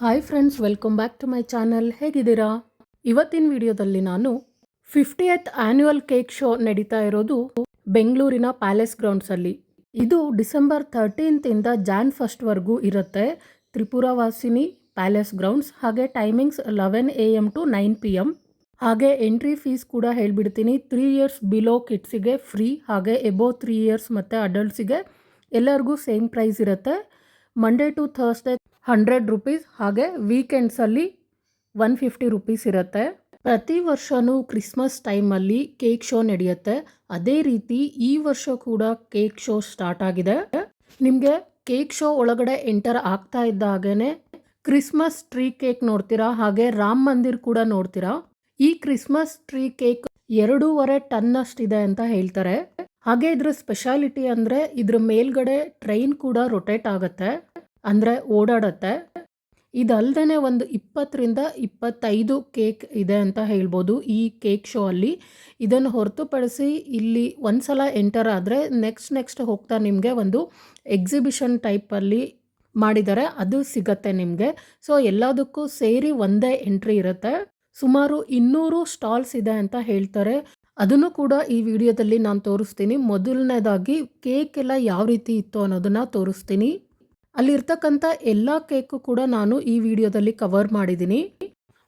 Hi friends welcome back to my channel ಹೇಗಿದ್ದೀರಾ? ಇವತ್ತಿನ ವಿಡಿಯೋದಲ್ಲಿ ನಾನು ಫಿಫ್ಟಿಯತ್ ಆ್ಯನ್ಯುವಲ್ ಕೇಕ್ ಶೋ ನಡೀತಾ ಇರೋದು ಬೆಂಗಳೂರಿನ ಪ್ಯಾಲೇಸ್ ಗ್ರೌಂಡ್ಸಲ್ಲಿ ಇದು ಡಿಸೆಂಬರ್ ಥರ್ಟೀನ್ತಿಂದ ಜಾನ್ ಫಸ್ಟ್ವರೆಗೂ ಇರುತ್ತೆ. ತ್ರಿಪುರವಾಸಿನಿ ಪ್ಯಾಲೇಸ್ ಗ್ರೌಂಡ್ಸ್ ಹಾಗೆ timings eleven A M to nine P M ಹಾಗೆ ಎಂಟ್ರಿ ಫೀಸ್ ಕೂಡ ಹೇಳ್ಬಿಡ್ತೀನಿ. ತ್ರೀ ಇಯರ್ಸ್ ಬಿಲೋ ಕಿಡ್ಸಿಗೆ ಫ್ರೀ ಹಾಗೆ ಎಬೋ ತ್ರೀ ಇಯರ್ಸ್ ಮತ್ತು ಅಡಲ್ಟ್ಸಿಗೆ ಎಲ್ಲರಿಗೂ ಸೇಮ್ ಪ್ರೈಸ್ ಇರುತ್ತೆ. Monday to Thursday hundred rupees, ಹಾಗೆ ವೀಕೆಂಡ್ಸಲ್ಲಿ ಒನ್ ಫಿಫ್ಟಿ ರುಪೀಸ್ ಇರುತ್ತೆ. ಪ್ರತಿ ವರ್ಷವೂ ಕ್ರಿಸ್ಮಸ್ ಟೈಮಲ್ಲಿ ಕೇಕ್ ಶೋ ನಡೆಯುತ್ತೆ. ಅದೇ ರೀತಿ ಈ ವರ್ಷ ಕೂಡ ಕೇಕ್ ಶೋ ಸ್ಟಾರ್ಟ್ ಆಗಿದೆ. ನಿಮಗೆ ಕೇಕ್ ಶೋ ಒಳಗಡೆ ಎಂಟರ್ ಆಗ್ತಾ ಇದ್ದ ಹಾಗೇನೆ ಕ್ರಿಸ್ಮಸ್ ಟ್ರೀ ಕೇಕ್ ನೋಡ್ತೀರಾ, ಹಾಗೆ ರಾಮ್ ಮಂದಿರ್ ಕೂಡ ನೋಡ್ತೀರಾ? ಈ ಕ್ರಿಸ್ಮಸ್ ಟ್ರೀ ಕೇಕ್ ಎರಡೂವರೆ ಟನ್ ಅಷ್ಟಿದೆ ಅಂತ ಹೇಳ್ತಾರೆ. ಹಾಗೆ ಇದ್ರ ಸ್ಪೆಷಾಲಿಟಿ ಅಂದರೆ ಇದ್ರ ಮೇಲ್ಗಡೆ ಟ್ರೈನ್ ಕೂಡ ರೊಟೇಟ್ ಆಗುತ್ತೆ. ಅಂದರೆ ಓಡಾಡತ್ತೆ. ಇದಲ್ದೇ ಒಂದು ಇಪ್ಪತ್ತರಿಂದ ಇಪ್ಪತ್ತೈದು ಕೇಕ್ ಇದೆ ಅಂತ ಹೇಳ್ಬೋದು ಈ ಕೇಕ್ ಶೋ ಅಲ್ಲಿ. ಇದನ್ನು ಹೊರತುಪಡಿಸಿ ಇಲ್ಲಿ ಒಂದ್ಸಲ ಎಂಟರ್ ಆದರೆ ನೆಕ್ಸ್ಟ್ ನೆಕ್ಸ್ಟ್ ಹೋಗ್ತಾ ನಿಮಗೆ ಒಂದು ಎಕ್ಸಿಬಿಷನ್ ಟೈಪಲ್ಲಿ ಮಾಡಿದ್ದಾರೆ ಅದು ಸಿಗತ್ತೆ ನಿಮಗೆ. ಸೊ ಎಲ್ಲದಕ್ಕೂ ಸೇರಿ ಒಂದೇ ಎಂಟ್ರಿ ಇರುತ್ತೆ. ಸುಮಾರು ಇನ್ನೂರು ಸ್ಟಾಲ್ಸ್ ಇದೆ ಅಂತ ಹೇಳ್ತಾರೆ. ಅದನ್ನು ಕೂಡ ಈ ವಿಡಿಯೋದಲ್ಲಿ ನಾನು ತೋರಿಸ್ತೀನಿ. ಮೊದಲನೇದಾಗಿ ಕೇಕ್ ಎಲ್ಲ ಯಾವ ರೀತಿ ಇತ್ತು ಅನ್ನೋದನ್ನು ತೋರಿಸ್ತೀನಿ. ಅಲ್ಲಿರ್ತಕ್ಕಂಥ ಎಲ್ಲ ಕೇಕು ಕೂಡ ನಾನು ಈ ವಿಡಿಯೋದಲ್ಲಿ ಕವರ್ ಮಾಡಿದ್ದೀನಿ.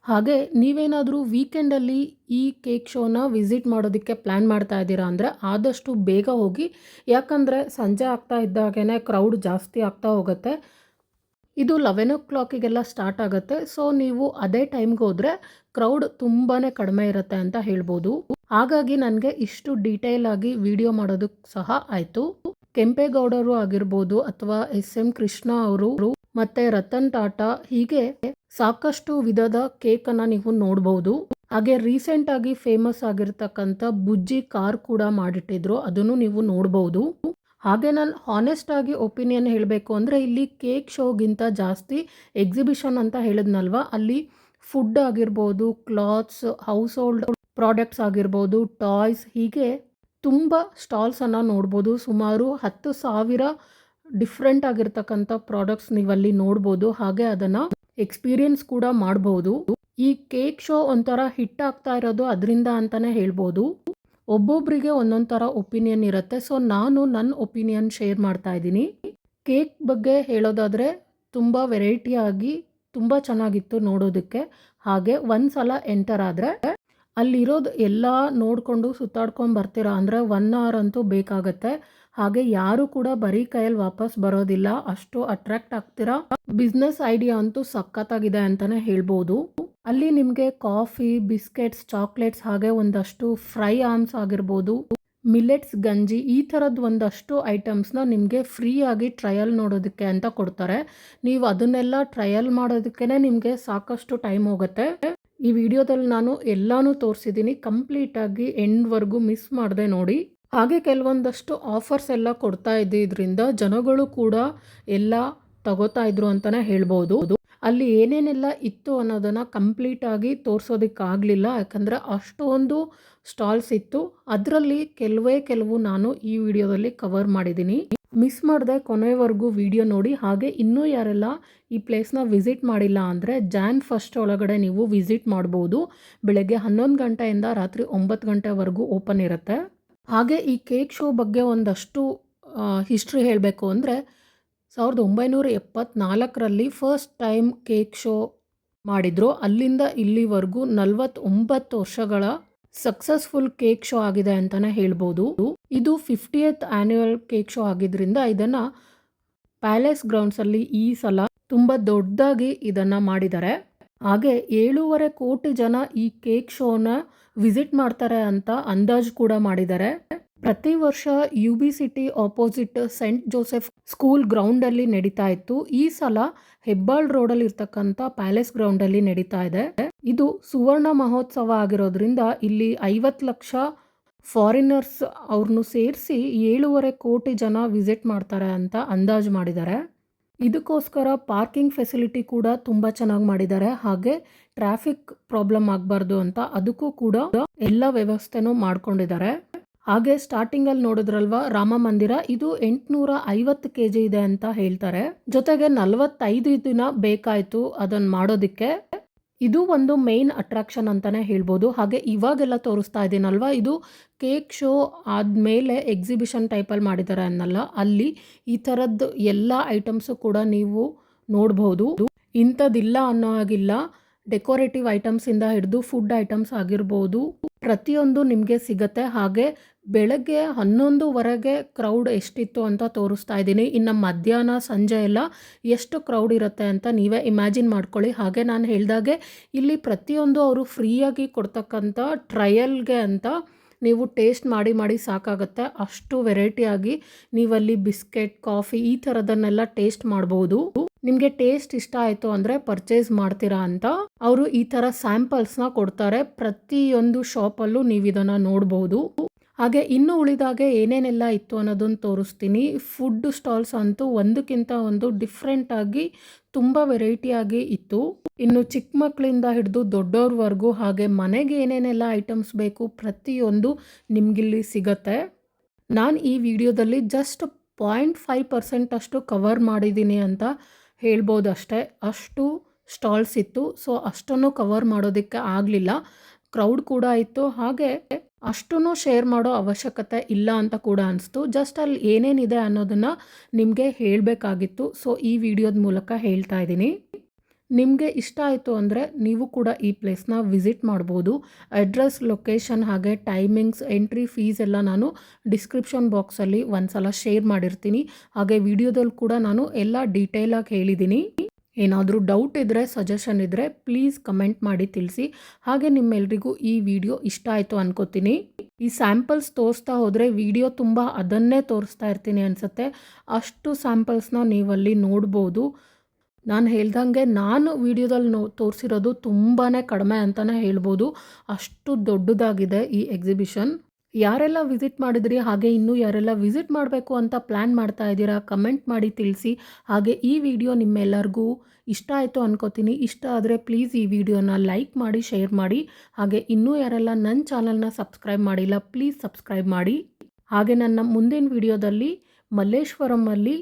ಹಾಗೆ ನೀವೇನಾದರೂ ವೀಕೆಂಡಲ್ಲಿ ಈ ಕೇಕ್ ಶೋನ ವಿಸಿಟ್ ಮಾಡೋದಕ್ಕೆ ಪ್ಲ್ಯಾನ್ ಮಾಡ್ತಾ ಇದ್ದೀರಾ ಅಂದರೆ ಆದಷ್ಟು ಬೇಗ ಹೋಗಿ. ಯಾಕಂದರೆ ಸಂಜೆ ಆಗ್ತಾ ಇದ್ದಾಗೇ ಕ್ರೌಡ್ ಜಾಸ್ತಿ ಆಗ್ತಾ ಹೋಗುತ್ತೆ. ಇದು ಲೆವೆನ್ ಓ ಕ್ಲಾಕಿಗೆಲ್ಲ ಸ್ಟಾರ್ಟ್ ಆಗುತ್ತೆ. ಸೊ ನೀವು ಅದೇ ಟೈಮ್ಗೆ ಹೋದರೆ ಕ್ರೌಡ್ ತುಂಬಾ ಕಡಿಮೆ ಇರುತ್ತೆ ಅಂತ ಹೇಳ್ಬೋದು. ಹಾಗಾಗಿ ನನಗೆ ಇಷ್ಟು ಡೀಟೇಲ್ ಆಗಿ ವಿಡಿಯೋ ಮಾಡೋದಕ್ಕೆ ಸಹ ಆಯಿತು. ಕೆಂಪೇಗೌಡರು ಆಗಿರ್ಬೋದು ಅಥವಾ ಎಸ್ ಎಂ ಕೃಷ್ಣ ಅವರು, ಮತ್ತೆ ರತನ್ ಟಾಟಾ, ಹೀಗೆ ಸಾಕಷ್ಟು ವಿಧದ ಕೇಕ್ ಅನ್ನ ನೀವು ನೋಡಬಹುದು ಹಾಗೆ ರೀಸೆಂಟ್ ಆಗಿ ಫೇಮಸ್ ಆಗಿರ್ತಕ್ಕಂಥ ಬುಜ್ಜಿ ಕಾರ್ ಕೂಡ ಮಾಡಿಟ್ಟಿದ್ರು, ಅದನ್ನು ನೀವು ನೋಡಬಹುದು ಹಾಗೆ ನಾನು ಹಾನೆಸ್ಟ್ ಆಗಿ ಒಪಿನಿಯನ್ ಹೇಳಬೇಕು ಅಂದರೆ, ಇಲ್ಲಿ ಕೇಕ್ ಶೋಗಿಂತ ಜಾಸ್ತಿ ಎಕ್ಸಿಬಿಷನ್ ಅಂತ ಹೇಳಿದ್ನಲ್ವ? ಅಲ್ಲಿ ಫುಡ್ ಆಗಿರ್ಬೋದು ಕ್ಲಾತ್ಸ್ ಹೌಸ್ ಹೋಲ್ಡ್ ಪ್ರಾಡಕ್ಟ್ಸ್ ಆಗಿರ್ಬೋದು ಟಾಯ್ಸ್ ಹೀಗೆ ತುಂಬ ಸ್ಟಾಲ್ಸನ್ನು ನೋಡ್ಬೋದು. ಸುಮಾರು ಹತ್ತು ಸಾವಿರ ಡಿಫ್ರೆಂಟ್ ಆಗಿರ್ತಕ್ಕಂಥ ಪ್ರಾಡಕ್ಟ್ಸ್ ನೀವಲ್ಲಿ ನೋಡ್ಬೋದು. ಹಾಗೆ ಅದನ್ನು ಎಕ್ಸ್ಪೀರಿಯನ್ಸ್ ಕೂಡ ಮಾಡ್ಬೋದು. ಈ ಕೇಕ್ ಶೋ ಒಂಥರ ಹಿಟ್ ಆಗ್ತಾ ಇರೋದು ಅದರಿಂದ ಅಂತಲೇ ಹೇಳ್ಬೋದು. ಒಬ್ಬೊಬ್ಬರಿಗೆ ಒಂದೊಂದು ಥರ ಒಪಿನಿಯನ್ ಇರುತ್ತೆ. ಸೊ ನಾನು ನನ್ನ ಒಪಿನಿಯನ್ ಶೇರ್ ಮಾಡ್ತಾ ಇದ್ದೀನಿ. ಕೇಕ್ ಬಗ್ಗೆ ಹೇಳೋದಾದರೆ ತುಂಬ ವೆರೈಟಿಯಾಗಿ ತುಂಬ ಚೆನ್ನಾಗಿತ್ತು ನೋಡೋದಕ್ಕೆ. ಹಾಗೆ ಒಂದು ಸಲ ಎಂಟರ್ ಆದರೆ ಅಲ್ಲಿರೋದು ಎಲ್ಲ ನೋಡಿಕೊಂಡು ಸುತ್ತಾಡ್ಕೊಂಡು ಬರ್ತೀರಾ? ಅಂದರೆ ಒನ್ ಅವರ್ ಅಂತೂ ಬೇಕಾಗತ್ತೆ. ಹಾಗೆ ಯಾರು ಕೂಡ ಬರೀ ಕೈಯಲ್ಲಿ ವಾಪಸ್ ಬರೋದಿಲ್ಲ. ಅಷ್ಟು ಅಟ್ರಾಕ್ಟ್ ಆಗ್ತೀರಾ? ಬಿಸ್ನೆಸ್ ಐಡಿಯಾ ಅಂತೂ ಸಖತ್ತಾಗಿದೆ ಅಂತಾನೆ ಹೇಳ್ಬೋದು. ಅಲ್ಲಿ ನಿಮಗೆ ಕಾಫಿ ಬಿಸ್ಕೆಟ್ಸ್ ಚಾಕ್ಲೇಟ್ಸ್ ಹಾಗೆ ಒಂದಷ್ಟು ಫ್ರೈ ಆರ್ಮ್ಸ್ ಆಗಿರ್ಬೋದು. ಮಿಲೆಟ್ಸ್ ಗಂಜಿ ಈ ಥರದ್ದು ಒಂದಷ್ಟು ಐಟಮ್ಸ್ನ ನಿಮಗೆ ಫ್ರೀಯಾಗಿ ಟ್ರಯಲ್ ನೋಡೋದಕ್ಕೆ ಅಂತ ಕೊಡ್ತಾರೆ. ನೀವು ಅದನ್ನೆಲ್ಲ ಟ್ರಯಲ್ ಮಾಡೋದಕ್ಕೆ ನಿಮಗೆ ಸಾಕಷ್ಟು ಟೈಮ್ ಹೋಗುತ್ತೆ. ಈ ವಿಡಿಯೋದಲ್ಲಿ ನಾನು ಎಲ್ಲಾನು ತೋರಿಸಿದ್ದೀನಿ. ಕಂಪ್ಲೀಟಾಗಿ ಎಂಡ್ವರೆಗೂ ಮಿಸ್ ಮಾಡದೆ ನೋಡಿ. ಹಾಗೆ ಕೆಲವೊಂದಷ್ಟು ಆಫರ್ಸ್ ಎಲ್ಲ ಕೊಡ್ತಾ ಇದ್ದಿದ್ರಿಂದ ಜನಗಳು ಕೂಡ ಎಲ್ಲ ತಗೋತಾ ಇದ್ರು ಅಂತಲೇ ಹೇಳ್ಬೋದು. ಅಲ್ಲಿ ಏನೇನೆಲ್ಲ ಇತ್ತು ಅನ್ನೋದನ್ನು ಕಂಪ್ಲೀಟಾಗಿ ತೋರಿಸೋದಕ್ಕಾಗಲಿಲ್ಲ. ಯಾಕಂದರೆ ಅಷ್ಟೊಂದು ಸ್ಟಾಲ್ಸ್ ಇತ್ತು. ಅದರಲ್ಲಿ ಕೆಲವೇ ಕೆಲವು ನಾನು ಈ ವಿಡಿಯೋದಲ್ಲಿ ಕವರ್ ಮಾಡಿದ್ದೀನಿ. ಮಿಸ್ ಮಾಡಿದೆ ಕೊನೆವರೆಗೂ ವಿಡಿಯೋ ನೋಡಿ. ಹಾಗೆ ಇನ್ನೂ ಯಾರೆಲ್ಲ ಈ ಪ್ಲೇಸ್ನ ವಿಸಿಟ್ ಮಾಡಿಲ್ಲ ಅಂದರೆ ಜಾನ್ ಫಸ್ಟ್ ಒಳಗಡೆ ನೀವು ವಿಸಿಟ್ ಮಾಡ್ಬೋದು. ಬೆಳಗ್ಗೆ ಹನ್ನೊಂದು ಗಂಟೆಯಿಂದ ರಾತ್ರಿ ಒಂಬತ್ತು ಗಂಟೆವರೆಗೂ ಓಪನ್ ಇರುತ್ತೆ. ಹಾಗೆ ಈ ಕೇಕ್ ಶೋ ಬಗ್ಗೆ ಒಂದಷ್ಟು ಹಿಸ್ಟ್ರಿ ಹೇಳಬೇಕು ಅಂದರೆ ಸಾವಿರದ ಒಂಬೈನೂರ ಎಪ್ಪತ್ನಾಲ್ಕರಲ್ಲಿ ಫಸ್ಟ್ ಟೈಮ್ ಕೇಕ್ ಶೋ ಮಾಡಿದರು. ಅಲ್ಲಿಂದ ಇಲ್ಲಿವರೆಗೂ ನಲವತ್ತೊಂಬತ್ತು ವರ್ಷಗಳ ಸಕ್ಸಸ್ಫುಲ್ ಕೇಕ್ ಶೋ ಆಗಿದೆ ಅಂತಲೇ ಹೇಳ್ಬೋದು. ಇದು ಫಿಫ್ಟಿಯತ್ ಆ್ಯನ್ಯುಯಲ್ ಕೇಕ್ ಶೋ ಆಗಿದ್ದರಿಂದ ಇದನ್ನು ಪ್ಯಾಲೇಸ್ ಗ್ರೌಂಡ್ಸಲ್ಲಿ ಈ ಸಲ ತುಂಬ ದೊಡ್ಡದಾಗಿ ಇದನ್ನು ಮಾಡಿದ್ದಾರೆ. ಹಾಗೆ ಏಳೂವರೆ ಕೋಟಿ ಜನ ಈ ಕೇಕ್ ಶೋನ ವಿಸಿಟ್ ಮಾಡ್ತಾರೆ ಅಂತ ಅಂದಾಜು ಕೂಡ ಮಾಡಿದ್ದಾರೆ. ಪ್ರತಿ ವರ್ಷ U B City opposite Saint Joseph school ಗ್ರೌಂಡಲ್ಲಿ ನಡೀತಾ ಇತ್ತು. ಈ ಸಲ ಹೆಬ್ಬಾಳ್ ರೋಡಲ್ಲಿ ಇರ್ತಕ್ಕಂಥ ಪ್ಯಾಲೇಸ್ ಗ್ರೌಂಡಲ್ಲಿ ನಡೀತಾ ಇದೆ. ಇದು ಸುವರ್ಣ ಮಹೋತ್ಸವ ಆಗಿರೋದ್ರಿಂದ ಇಲ್ಲಿ ಐವತ್ತು ಲಕ್ಷ ಫಾರಿನರ್ಸ್ ಅವ್ರನ್ನೂ ಸೇರಿಸಿ ಏಳೂವರೆ ಕೋಟಿ ಜನ ವಿಸಿಟ್ ಮಾಡ್ತಾರೆ ಅಂತ ಅಂದಾಜು ಮಾಡಿದ್ದಾರೆ. ಇದಕ್ಕೋಸ್ಕರ ಪಾರ್ಕಿಂಗ್ ಫೆಸಿಲಿಟಿ ಕೂಡ ತುಂಬ ಚೆನ್ನಾಗಿ ಮಾಡಿದ್ದಾರೆ. ಹಾಗೆ ಟ್ರಾಫಿಕ್ ಪ್ರಾಬ್ಲಮ್ ಆಗಬಾರ್ದು ಅಂತ ಅದಕ್ಕೂ ಕೂಡ ಎಲ್ಲ ವ್ಯವಸ್ಥೆನೂ ಮಾಡ್ಕೊಂಡಿದ್ದಾರೆ. ಹಾಗೆ ಸ್ಟಾರ್ಟಿಂಗಲ್ಲಿ ನೋಡಿದ್ರಲ್ವಾ, ರಾಮ ಮಂದಿರ, ಇದು ಎಂಟುನೂರ ಐವತ್ತು ಕೆ ಜಿ ಇದೆ ಅಂತ ಹೇಳ್ತಾರೆ. ಜೊತೆಗೆ ನಲವತ್ತೈದು ದಿನ ಬೇಕಾಯಿತು ಅದನ್ನು ಮಾಡೋದಕ್ಕೆ. ಇದು ಒಂದು ಮೇನ್ ಅಟ್ರಾಕ್ಷನ್ ಅಂತಲೇ ಹೇಳ್ಬೋದು. ಹಾಗೆ ಇವಾಗೆಲ್ಲ ತೋರಿಸ್ತಾ ಇದ್ದೀನಲ್ವ ಇದು ಕೇಕ್ ಶೋ ಆದಮೇಲೆ ಎಕ್ಸಿಬಿಷನ್ ಟೈಪಲ್ಲಿ ಮಾಡಿದ್ದಾರೆ ಅನ್ನಲ್ಲ. ಅಲ್ಲಿ ಈ ಥರದ್ದು ಎಲ್ಲ ಐಟಮ್ಸು ಕೂಡ ನೀವು ನೋಡ್ಬೋದು. ಇಂಥದ್ದಿಲ್ಲ ಅನ್ನೋ ಹಾಗಿಲ್ಲ. ಡೆಕೋರೇಟಿವ್ ಐಟಮ್ಸಿಂದ ಹಿಡಿದು ಫುಡ್ ಐಟಮ್ಸ್ ಆಗಿರ್ಬೋದು. ಪ್ರತಿಯೊಂದು ನಿಮಗೆ ಸಿಗತ್ತೆ. ಹಾಗೆ ಬೆಳಗ್ಗೆ ಹನ್ನೊಂದುವರೆಗೆ ಕ್ರೌಡ್ ಎಷ್ಟಿತ್ತು ಅಂತ ತೋರಿಸ್ತಾ ಇದ್ದೀನಿ. ಇನ್ನು ಮಧ್ಯಾಹ್ನ, ಸಂಜೆ ಎಲ್ಲ ಎಷ್ಟು ಕ್ರೌಡ್ ಇರುತ್ತೆ ಅಂತ ನೀವೇ ಇಮ್ಯಾಜಿನ್ ಮಾಡ್ಕೊಳ್ಳಿ. ಹಾಗೆ ನಾನು ಹೇಳಿದಾಗೆ ಇಲ್ಲಿ ಪ್ರತಿಯೊಂದು ಅವರು ಫ್ರೀಯಾಗಿ ಕೊಡ್ತಕ್ಕಂಥ ಟ್ರಯಲ್ಗೆ ಅಂತ ನೀವು ಟೇಸ್ಟ್ ಮಾಡಿ ಮಾಡಿ ಸಾಕಾಗುತ್ತೆ. ಅಷ್ಟು ವೆರೈಟಿಯಾಗಿ ನೀವಲ್ಲಿ ಬಿಸ್ಕೆಟ್, ಕಾಫಿ ಈ ಥರದನ್ನೆಲ್ಲ ಟೇಸ್ಟ್ ಮಾಡ್ಬೋದು. ನಿಮಗೆ ಟೇಸ್ಟ್ ಇಷ್ಟ ಆಯಿತು ಅಂದರೆ ಪರ್ಚೇಸ್ ಮಾಡ್ತೀರಾ ಅಂತ ಅವರು ಈ ಥರ ಸ್ಯಾಂಪಲ್ಸ್ನ ಕೊಡ್ತಾರೆ. ಪ್ರತಿಯೊಂದು ಶಾಪಲ್ಲೂ ನೀವು ಇದನ್ನು ನೋಡ್ಬೋದು. ಹಾಗೆ ಇನ್ನು ಉಳಿದಾಗೆ ಏನೇನೆಲ್ಲ ಇತ್ತು ಅನ್ನೋದನ್ನು ತೋರಿಸ್ತೀನಿ. ಫುಡ್ ಸ್ಟಾಲ್ಸ್ ಅಂತೂ ಒಂದಕ್ಕಿಂತ ಒಂದು ಡಿಫ್ರೆಂಟಾಗಿ ತುಂಬ ವೆರೈಟಿಯಾಗಿ ಇತ್ತು. ಇನ್ನು ಚಿಕ್ಕ ಮಕ್ಕಳಿಂದ ಹಿಡಿದು ದೊಡ್ಡವ್ರವರೆಗೂ ಹಾಗೆ ಮನೆಗೆ ಏನೇನೆಲ್ಲ ಐಟಮ್ಸ್ ಬೇಕು ಪ್ರತಿಯೊಂದು ನಿಮಗಿಲ್ಲಿ ಸಿಗತ್ತೆ. ನಾನು ಈ ವಿಡಿಯೋದಲ್ಲಿ ಜಸ್ಟ್ ಪಾಯಿಂಟ್ ಫೈವ್ ಪರ್ಸೆಂಟಷ್ಟು ಕವರ್ ಮಾಡಿದ್ದೀನಿ ಅಂತ ಹೇಳ್ಬೋದು ಅಷ್ಟೇ ಅಷ್ಟು ಸ್ಟಾಲ್ಸ್ ಇತ್ತು. ಸೊ ಅಷ್ಟನ್ನು ಕವರ್ ಮಾಡೋದಕ್ಕೆ ಆಗಲಿಲ್ಲ. ಕ್ರೌಡ್ ಕೂಡ ಇತ್ತು. ಹಾಗೆ ಅಷ್ಟೂ ಶೇರ್ ಮಾಡೋ ಅವಶ್ಯಕತೆ ಇಲ್ಲ ಅಂತ ಕೂಡ ಅನಿಸ್ತು. ಜಸ್ಟ್ ಅಲ್ಲಿ ಏನೇನಿದೆ ಅನ್ನೋದನ್ನು ನಿಮಗೆ ಹೇಳಬೇಕಾಗಿತ್ತು. ಸೊ ಈ ವಿಡಿಯೋದ ಮೂಲಕ ಹೇಳ್ತಾ ಇದ್ದೀನಿ. ನಿಮಗೆ ಇಷ್ಟ ಆಯಿತು ಅಂದರೆ ನೀವು ಕೂಡ ಈ ಪ್ಲೇಸ್ನ ವಿಸಿಟ್ ಮಾಡ್ಬೋದು. ಅಡ್ರೆಸ್ ಲೊಕೇಶನ್ ಹಾಗೆ ಟೈಮಿಂಗ್ಸ್ ಎಂಟ್ರಿ ಫೀಸ್ ಎಲ್ಲ ನಾನು ಡಿಸ್ಕ್ರಿಪ್ಷನ್ ಬಾಕ್ಸಲ್ಲಿ ಒಂದು ಸಲ ಶೇರ್ ಮಾಡಿರ್ತೀನಿ. ಹಾಗೆ ವಿಡಿಯೋದಲ್ಲಿ ಕೂಡ ನಾನು ಎಲ್ಲ ಡೀಟೇಲಾಗಿ ಹೇಳಿದ್ದೀನಿ ಏನಾದರೂ ಡೌಟ್ ಇದ್ದರೆ ಸಜೆಷನ್ ಇದ್ದರೆ ಪ್ಲೀಸ್ ಕಮೆಂಟ್ ಮಾಡಿ ತಿಳಿಸಿ. ಹಾಗೆ ನಿಮ್ಮೆಲ್ರಿಗೂ ಈ ವಿಡಿಯೋ ಇಷ್ಟ ಆಯಿತು ಅನ್ಕೋತೀನಿ. ಈ ಸ್ಯಾಂಪಲ್ಸ್ ತೋರಿಸ್ತಾ ಹೋದರೆ ವಿಡಿಯೋ ತುಂಬ ಅದನ್ನೇ ತೋರಿಸ್ತಾ ಇರ್ತೀನಿ ಅನಿಸುತ್ತೆ. ಅಷ್ಟು ಸ್ಯಾಂಪಲ್ಸ್ನ ನೀವಲ್ಲಿ ನೋಡ್ಬೋದು. ನಾನು ಹೇಳ್ದಂಗೆ ನಾನು ವಿಡಿಯೋದಲ್ಲಿ ನೋ, ತೋರಿಸಿರೋದು ತುಂಬಾ ಕಡಿಮೆ ಅಂತಲೇ ಹೇಳ್ಬೋದು. ಅಷ್ಟು ದೊಡ್ಡದಾಗಿದೆ ಈ ಎಕ್ಸಿಬಿಷನ್ ಯಾರೆಲ್ಲ ವಿಸಿಟ್ ಮಾಡಿದ್ರಿ, ಹಾಗೆ ಇನ್ನೂ ಯಾರೆಲ್ಲ ವಿಸಿಟ್ ಮಾಡಬೇಕು ಅಂತ ಪ್ಲ್ಯಾನ್ ಮಾಡ್ತಾ ಇದ್ದೀರಾ ಕಮೆಂಟ್ ಮಾಡಿ ತಿಳಿಸಿ. ಹಾಗೆ ಈ ವಿಡಿಯೋ ನಿಮ್ಮೆಲ್ಲರಿಗೂ ಇಷ್ಟ ಆಯಿತು ಅನ್ಕೋತೀನಿ. ಇಷ್ಟ ಆದರೆ ಪ್ಲೀಸ್ ಈ ವಿಡಿಯೋನ ಲೈಕ್ ಮಾಡಿ ಶೇರ್ ಮಾಡಿ. ಹಾಗೆ ಇನ್ನೂ ಯಾರೆಲ್ಲ ನನ್ನ ಚಾನಲ್ನ ಸಬ್ಸ್ಕ್ರೈಬ್ ಮಾಡಿಲ್ಲ ಪ್ಲೀಸ್ ಸಬ್ಸ್ಕ್ರೈಬ್ ಮಾಡಿ. ಹಾಗೆ ನನ್ನ ಮುಂದಿನ ವಿಡಿಯೋದಲ್ಲಿ ಮಲ್ಲೇಶ್ವರಮಲ್ಲಿ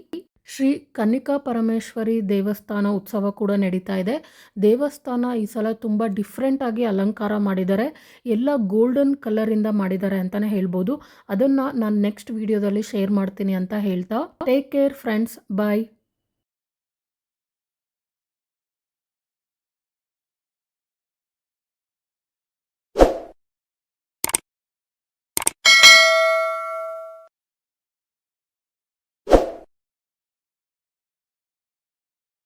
ಶ್ರೀ ಕನ್ನಿಕಾ ಪರಮೇಶ್ವರಿ ದೇವಸ್ಥಾನ ಉತ್ಸವ ಕೂಡ ನಡೀತಾ ಇದೆ. ದೇವಸ್ಥಾನ ಈ ಸಲ ತುಂಬ ಡಿಫ್ರೆಂಟಾಗಿ ಅಲಂಕಾರ ಮಾಡಿದ್ದಾರೆ. ಎಲ್ಲ ಗೋಲ್ಡನ್ ಕಲರಿಂದ ಮಾಡಿದ್ದಾರೆ ಅಂತಲೇ ಹೇಳ್ಬೋದು. ಅದನ್ನು ನಾನು ನೆಕ್ಸ್ಟ್ ವಿಡಿಯೋದಲ್ಲಿ ಶೇರ್ ಮಾಡ್ತೀನಿ ಅಂತ ಹೇಳ್ತಾ. Take care friends bye